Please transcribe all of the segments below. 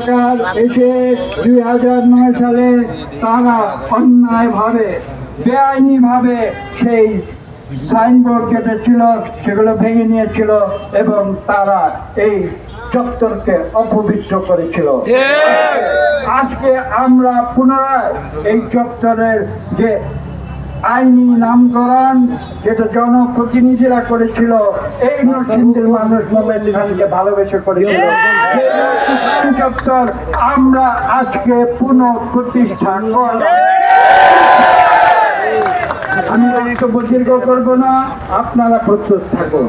সরকার এসে দুই হাজার নয় সালে তারা অন্যায়ভাবে বেআইনিভাবে সেই সাইনবোর্ড যেটা ছিল সেগুলো ভেঙে নিয়েছিল এবং তারা এই চত্বরকে অপবিত্র করেছিল। আজকে আমরা পুনরায় এই চত্বরের যে আইনি নামকরণ যেটা জনপ্রতিনিধিরা করেছিল এই নরসিংদীর মানুষ মোবাইল খানকে ভালোবেসে করেছিল। আমরা আজকে পুনঃ প্রতিষ্ঠা করলাম আমি বক্তব্য দীর্ঘ করব না আপনারা প্রস্তুত থাকুন।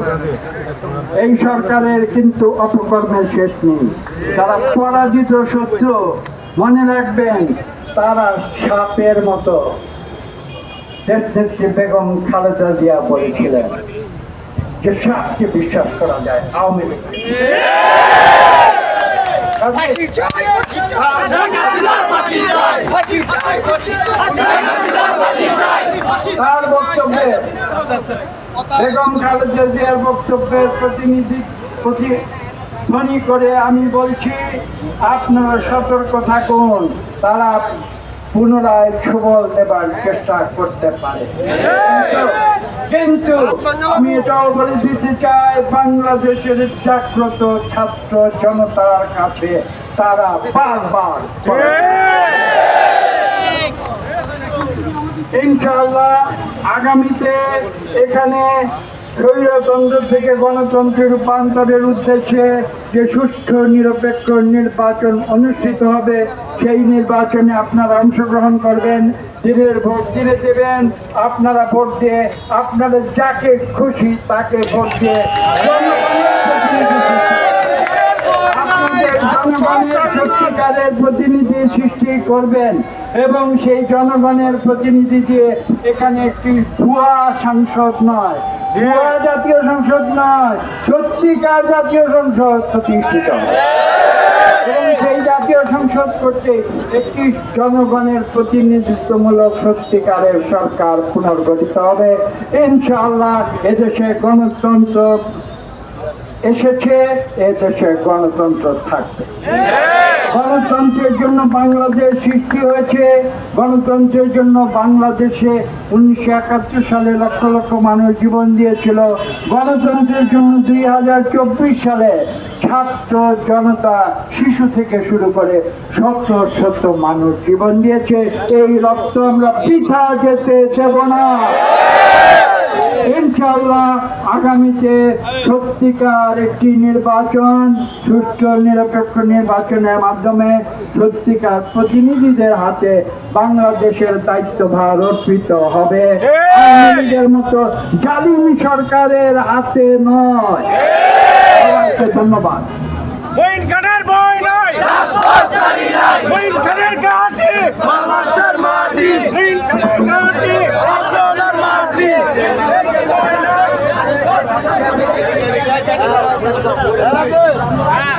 এই সরকারের কিন্তু অপকর্মের শেষ নেই। তারা পরাজিত শত্রু মনে রাখবেন তারা সাপের মতো। দেশনেত্রী বেগম খালেদা জিয়া বলেছিলেন যে সাপকে বিশ্বাস করা যায় আওয়ামী লীগ। তার বক্তব্যে বেগম খালেদা জিয়ার বক্তব্যের প্রতিনিধি প্রতিধ্বনি করে আমি বলছি আপনারা সতর্ক থাকুন তারা পুনরায় সবল দেবার চেষ্টা করতে পারে। কিন্তু আমি এটাও বলে দিতে চাই, বাংলাদেশের জাগ্রত ছাত্র জনতার কাছে তারা বারবার ইনশাআল্লাহ আগামীতে এখানে স্বৈরতন্ত্র থেকে গণতন্ত্রের রূপান্তরের উদ্দেশ্যে যে সুষ্ঠু, নিরপেক্ষ, নির্বাচন অনুষ্ঠিত হবে, সেই নির্বাচনে আপনারা অংশগ্রহণ করবেন, দিনের ভোট দিনে দেবেন, আপনারা ভোট দিয়ে আপনাদের যাকে খুশি তাকে ভোট দিয়ে জনগণের সত্যিকারের প্রতিনিধি সৃষ্টি করবেন এবং সেই জনগণের প্রতিনিধি দিয়ে এখানে একটি ভুয়া সাংসদ নয় জাতীয় সংসদ নয়, সত্যিকার জাতীয় সংসদ প্রতিষ্ঠিত। এবং সেই জাতীয় সংসদ করতে একটি জনগণের প্রতিনিধিত্বমূলক সত্যিকারের সরকার পুনর্গঠিত হবে ইনশাআল্লাহ এদেশে গণতন্ত্র এসেছে, এদেশে গণতন্ত্র থাকবে গণতন্ত্রের জন্য বাংলাদেশ সৃষ্টি হয়েছে। গণতন্ত্রের জন্য বাংলাদেশে উনিশশো একাত্তর সালে লক্ষ লক্ষ মানুষ জীবন দিয়েছিল। গণতন্ত্রের জন্য দুই হাজার চব্বিশ সালে ছাত্র জনতা, শিশু থেকে শুরু করে শত শত মানুষ জীবন দিয়েছে। এই রক্ত আমরা পিঠা যেতে দেব না। ইনশাআল্লাহ আগামীতে সত্যিকার একটি নির্বাচন সুষ্ঠু নিরপেক্ষ নির্বাচনের মাধ্যমে সত্যিকার প্রতিনিধিদের হাতে বাংলাদেশের দায়িত্বভার অর্পিত হবে। লীগের মতো জালিমি সরকারের হাতে নয়। সবাইকে ধন্যবাদ। বইন কানের বই নাই। বইন কানের গাছে মামাশার মাটি বইন কানের গাছে আপনার মাটি